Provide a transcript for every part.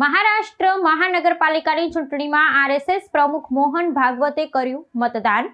મહારાષ્ટ્ર મહાનગરપાલિકાની ચૂંટણીમાં આરએસએસ પ્રમુખ મોહન ભાગવતે કર્યું મતદાન.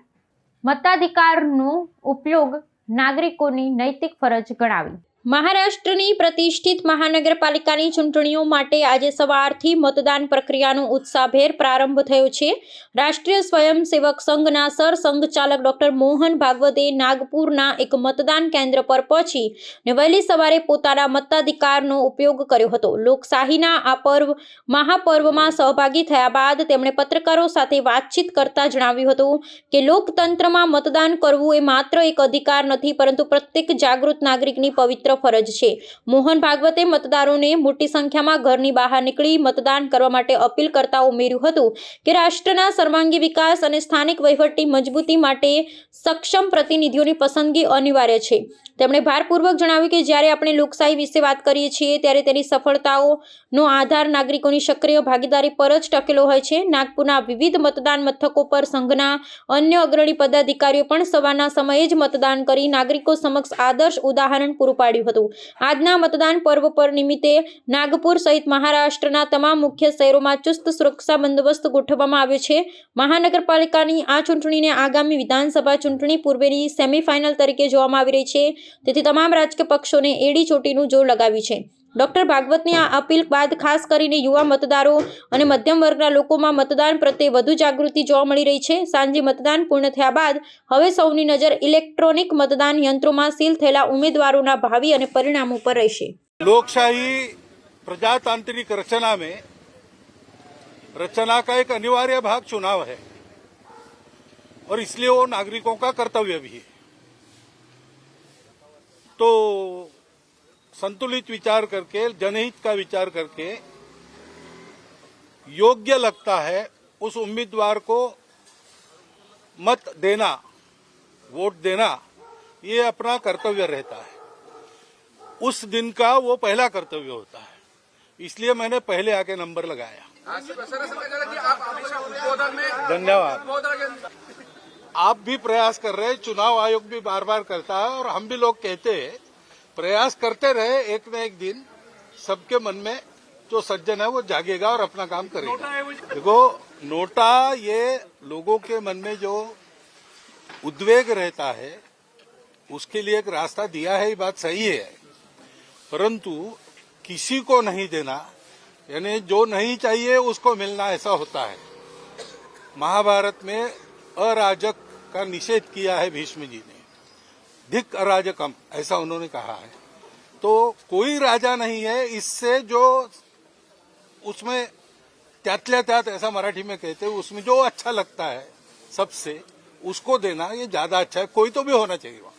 મતાધિકારનો ઉપયોગ નાગરિકોની નૈતિક ફરજ ગણાવી. મહારાષ્ટ્રની પ્રતિષ્ઠિત મહાનગરપાલિકાની ચૂંટણીઓ માટે આજે સવારથી મતદાન પ્રક્રિયાનો ઉત્સાહભેર પ્રારંભ થયો છે. રાષ્ટ્રીય સ્વયંસેવક સંઘના સરસંઘચાલક ડોક્ટર મોહન ભાગવતે નાગપુરના એક મતદાન કેન્દ્ર પર પહોંચી ને વહેલી સવારે પોતાના મતાધિકારનો ઉપયોગ કર્યો હતો. લોકશાહીના આ પર્વ, મહાપર્વમાં સહભાગી થયા બાદ તેમણે પત્રકારો સાથે વાતચીત કરતા જણાવ્યું હતું કે, લોકતંત્રમાં મતદાન કરવું એ માત્ર એક અધિકાર નથી, પરંતુ પ્રત્યેક જાગૃત નાગરિકની પવિત્ર ફરજ છે. મોહન ભાગવતે મતદારોને મોટી સંખ્યામાં ઘરની બહાર નીકળી મતદાન કરવા માટે અપીલ કરતા ઉમેર્યું હતું કે રાષ્ટ્રના સર્વાંગી વિકાસ અને સ્થાનિક વહીવટની મજબૂતી માટે સક્ષમ પ્રતિનિધિઓની પસંદગી અનિવાર્ય છે. તેમણે ભારપૂર્વક જણાવ્યું કે જ્યારે આપણે લોકશાહી વિશે વાત કરીએ છીએ, ત્યારે તેની સફળતાઓનો આધાર નાગરિકોની સક્રિય ભાગીદારી પર જ ટકેલો હોય છે. નાગપુરના વિવિધ મતદાન મથકો પર સંઘના અન્ય અગ્રણી પદાધિકારીઓ પણ સવારના સમયે જ મતદાન કરી નાગરિકો સમક્ષ આદર્શ ઉદાહરણ પૂરું પાડ્યું. હતું. આજના મતદાન પર્વ પર નિમિત્તે નાગપુર સહિત મહારાષ્ટ્રના તમામ મુખ્ય શહેરોમાં ચુસ્ત સુરક્ષા બંદોબસ્ત ગોઠવવામાં આવ્યો છે. મહાનગરપાલિકાની આ ચૂંટણીને આગામી વિધાનસભા ચૂંટણી પૂર્વેની સેમીફાઇનલ તરીકે જોવામાં આવી રહી છે. તેથી તમામ રાજકીય પક્ષોને એડી ચોટીનું જોર લગાવ્યું છે. ડોક્ટર ભાગવતની આ અપીલ બાદ ખાસ કરીને યુવા મતદારો અને મધ્યમ વર્ગના લોકોમાં મતદાન પ્રત્યે વધુ જાગૃતિ જોવા મળી રહી છે સાંજે મતદાન પૂર્ણ થયા બાદ હવે સૌની નજર ઇલેક્ટ્રોનિક મતદાન યંત્રોમાં સીલ થયેલા ઉમેદવારોના ભાવિ અને પરિણામો પર રહેશે लोकशाही प्रजातांत्रिक रचना में रचना का एक अनिवार्य भाग चुनाव है और इसलिए वो नागरिकों का कर्तव्य भी है तो संतुलित विचार करके, जनहित का विचार करके योग्य लगता है उस उम्मीदवार को मत देना, वोट देना, ये अपना कर्तव्य रहता है। उस दिन का वो पहला कर्तव्य होता है। इसलिए मैंने पहले आके नंबर लगाया। धन्यवाद। आप भी प्रयास कर रहे हैं, चुनाव आयोग भी बार बार करता है और हम भी लोग कहते हैं प्रयास करते रहे एक न एक दिन सबके मन में जो सज्जन है वो जागेगा और अपना काम करेगा। देखो नोटा ये लोगों के मन में जो उद्वेग रहता है उसके लिए एक रास्ता दिया है ये बात सही है। परंतु किसी को नहीं देना यानी जो नहीं चाहिए उसको मिलना ऐसा होता है। महाभारत में अराजक का निषेध किया है भीष्म जी ने। धिक अराजकम, ऐसा उन्होंने कहा है। तो कोई राजा नहीं है, इससे जो उसमें त्यातल्या त्यात ऐसा मराठी में कहते हैं, उसमें जो अच्छा लगता है सबसे, उसको देना ये ज़्यादा अच्छा है। कोई तो भी होना चाहिए वहाँ।